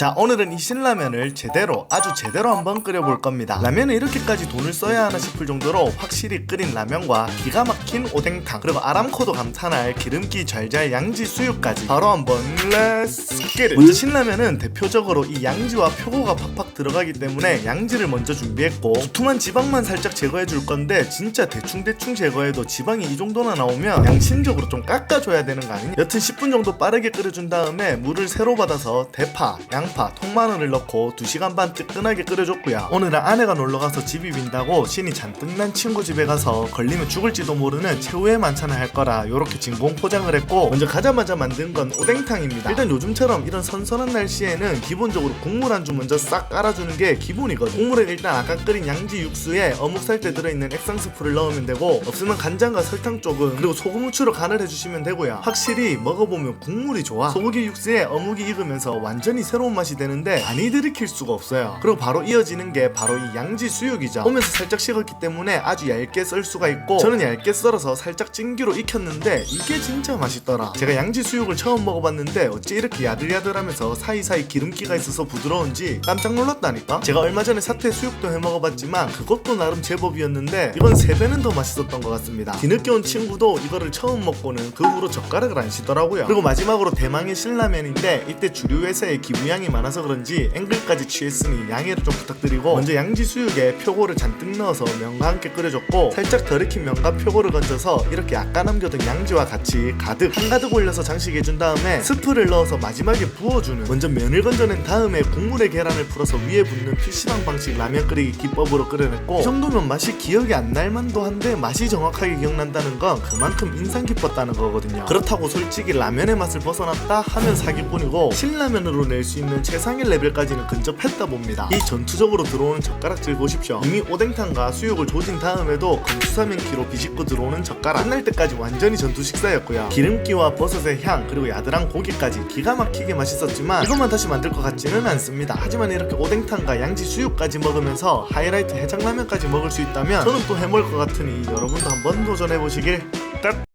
자 오늘은 이 신라면을 제대로 아주 제대로 한번 끓여볼 겁니다. 라면에 이렇게까지 돈을 써야 하나 싶을 정도로 확실히 끓인 라면과 기가 막힌 오뎅탕 그리고 아람코도 감탄할 기름기 잘잘 양지 수육까지. 바로 한번 렛츠 기릿 먼저 신라면은 대표적으로 이 양지와 표고가 팍팍 들어가기 때문에 양지를 먼저 준비했고 두툼한 지방만 살짝 제거해 줄 건데 진짜 대충대충 제거해도 지방이 이 정도나 나오면 양심적으로 좀 깎아줘야 되는 거 아니냐? 여튼 10분 정도 빠르게 끓여준 다음에 물을 새로 받아서 대파, 양 파, 통마늘을 넣고 2시간 반 뜨끈하게 끓여줬고요. 오늘은 아내가 놀러가서 집이 빈다고 신이 잔뜩 난 친구 집에 가서 걸리면 죽을지도 모르는 최후의 만찬을 할 거라 요렇게 진공 포장을 했고 먼저 가자마자 만든 건 오뎅탕입니다. 일단 요즘처럼 이런 선선한 날씨에는 기본적으로 국물 안주 먼저 싹 깔아주는 게 기본이거든. 국물에 일단 아까 끓인 양지 육수에 어묵 살 때 들어있는 액상스프를 넣으면 되고 없으면 간장과 설탕 조금 그리고 소금 후추로 간을 해주시면 되고요. 확실히 먹어보면 국물이 좋아. 소고기 육수에 어묵이 익으면서 완전히 새로운 맛이 되는데 많이 들이킬 수가 없어요. 그리고 바로 이어지는 게 바로 이 양지 수육이죠. 오면서 살짝 식었기 때문에 아주 얇게 썰 수가 있고 저는 얇게 썰어서 살짝 찜기로 익혔는데 이게 진짜 맛있더라. 제가 양지 수육을 처음 먹어봤는데 어째 이렇게 야들야들하면서 사이사이 기름기가 있어서 부드러운지 깜짝 놀랐다니까? 제가 얼마 전에 사태 수육도 해 먹어봤지만 그것도 나름 제법이었는데 이건 세배는 더 맛있었던 것 같습니다. 뒤늦게 온 친구도 이거를 처음 먹고는 그 후로 젓가락을 안 씻더라고요. 그리고 마지막으로 대망의 신라면인데 이때 주류 회사에 기부양 이 많아서 그런지 앵글까지 취했으니 양해를 좀 부탁드리고 먼저 양지 수육에 표고를 잔뜩 넣어서 면과 함께 끓여줬고 살짝 덜 익힌 면과 표고를 건져서 이렇게 아까 남겨둔 양지와 같이 가득 한가득 올려서 장식해준 다음에 스프를 넣어서 마지막에 부어주는 먼저 면을 건져낸 다음에 국물에 계란을 풀어서 위에 붓는 PC방 방식 라면 끓이기 기법으로 끓여냈고 이 정도면 맛이 기억이 안 날 만도 한데 맛이 정확하게 기억난다는 건 그만큼 인상 깊었다는 거거든요. 그렇다고 솔직히 라면의 맛을 벗어났다 하면 사기꾼이고 신라면으로 낼 수 있는 최상의 레벨까지는 근접했다 봅니다. 이 전투적으로 들어오는 젓가락질 보십시오. 이미 오뎅탕과 수육을 조진 다음에도 금수사면 키로 비집고 들어오는 젓가락. 끝날 때까지 완전히 전투 식사였고요. 기름기와 버섯의 향 그리고 야들한 고기까지 기가 막히게 맛있었지만 이것만 다시 만들 것 같지는 않습니다. 하지만 이렇게 오뎅탕과 양지 수육까지 먹으면서 하이라이트 해장라면까지 먹을 수 있다면 저는 또 해먹을 것 같으니 여러분도 한번 도전해보시길